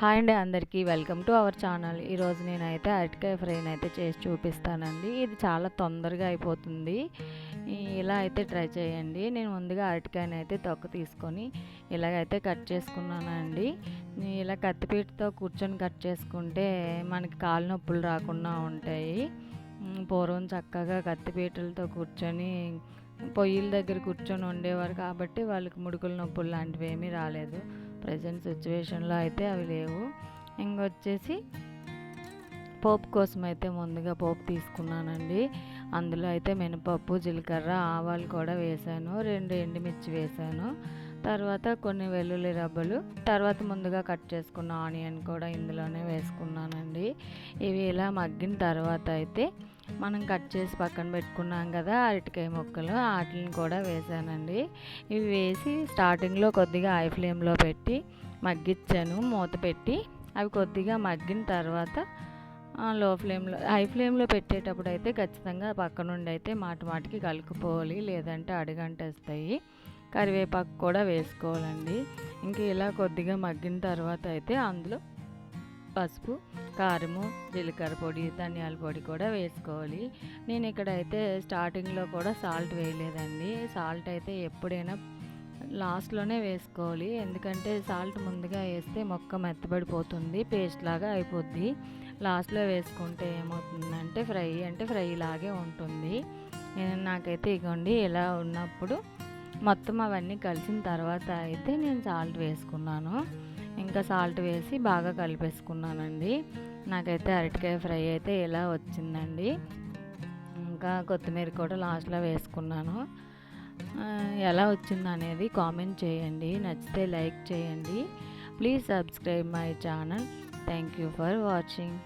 Hi అండి అందరికీ. Welcome to our channel. ఈరోజు నేనైతే అరటికాయ ఫ్రైని అయితే చేసి చూపిస్తానండి. ఇది చాలా తొందరగా అయిపోతుంది. ఇలా అయితే ట్రై చేయండి. నేను ముందుగా అరటికాయని అయితే తొక్క తీసుకొని ఇలాగైతే కట్ చేసుకున్నానండి. ఇలా కత్తిపీటతో కూర్చొని కట్ చేసుకుంటే మనకి కాలు నొప్పులు రాకుండా ఉంటాయి. పూర్వం చక్కగా కత్తిపీటలతో కూర్చొని పొయ్యిల దగ్గర కూర్చొని ఉండేవారు కాబట్టి వాళ్ళకి ముడుకుల నొప్పులు లాంటివి ఏమీ రాలేదు. ప్రజెంట్ సిచ్యువేషన్లో అయితే అవి లేవు. ఇంకొచ్చేసి పోపు కోసం అయితే ముందుగా పోపు తీసుకున్నానండి. అందులో అయితే మినపప్పు జీలకర్ర ఆవాలు కూడా వేసాను. రెండు ఎండుమిర్చి వేసాను. తర్వాత కొన్ని వెల్లుల్లి రబ్బలు. తర్వాత ముందుగా కట్ చేసుకున్న ఆనియన్ కూడా ఇందులోనే వేసుకున్నానండి. ఇవి ఇలా మగ్గిన తర్వాత అయితే మనం కట్ చేసి పక్కన పెట్టుకున్నాం కదా అరటికాయ ముక్కలు వాటిని కూడా వేసానండి. ఇవి వేసి స్టార్టింగ్లో కొద్దిగా హై ఫ్లేమ్లో పెట్టి మగ్గించాను మూత పెట్టి. అవి కొద్దిగా మగ్గిన తర్వాత లో ఫ్లేమ్లో హై ఫ్లేమ్లో పెట్టేటప్పుడు అయితే ఖచ్చితంగా పక్క నుండి అయితే మాటి మాటికి కలుపుకోవాలి లేదంటే అడుగంటేస్తాయి. కరివేపాకు కూడా వేసుకోవాలండి. ఇంక ఇలా కొద్దిగా మగ్గిన తర్వాత అయితే అందులో పసుపు కారము జీలకర్ర పొడి ధనియాల పొడి కూడా వేసుకోవాలి. నేను ఇక్కడ అయితే స్టార్టింగ్లో కూడా సాల్ట్ వేయలేదండి. సాల్ట్ అయితే ఎప్పుడైనా లాస్ట్లోనే వేసుకోవాలి. ఎందుకంటే సాల్ట్ ముందుగా వేస్తే మొక్క మెత్తబడిపోతుంది పేస్ట్ లాగా అయిపోద్ది. లాస్ట్లో వేసుకుంటే ఏమవుతుందంటే ఫ్రై అంటే ఫ్రై లాగే ఉంటుంది. నేను నాకైతే ఇగోండి ఇలా ఉన్నప్పుడు మొత్తం అవన్నీ కలిసిన తర్వాత అయితే నేను సాల్ట్ వేసుకున్నాను. ఇంకా సాల్ట్ వేసి బాగా కలిపేసుకున్నానండి. నాకైతే అరటికాయ ఫ్రై అయితే ఇలా వచ్చిందండి. ఇంకా కొత్తిమీర కూడా లాస్ట్లో వేసుకున్నాను. ఎలా వచ్చింది అనేది కామెంట్ చేయండి. నచ్చితే లైక్ చేయండి. Please subscribe my channel. Thank you for watching.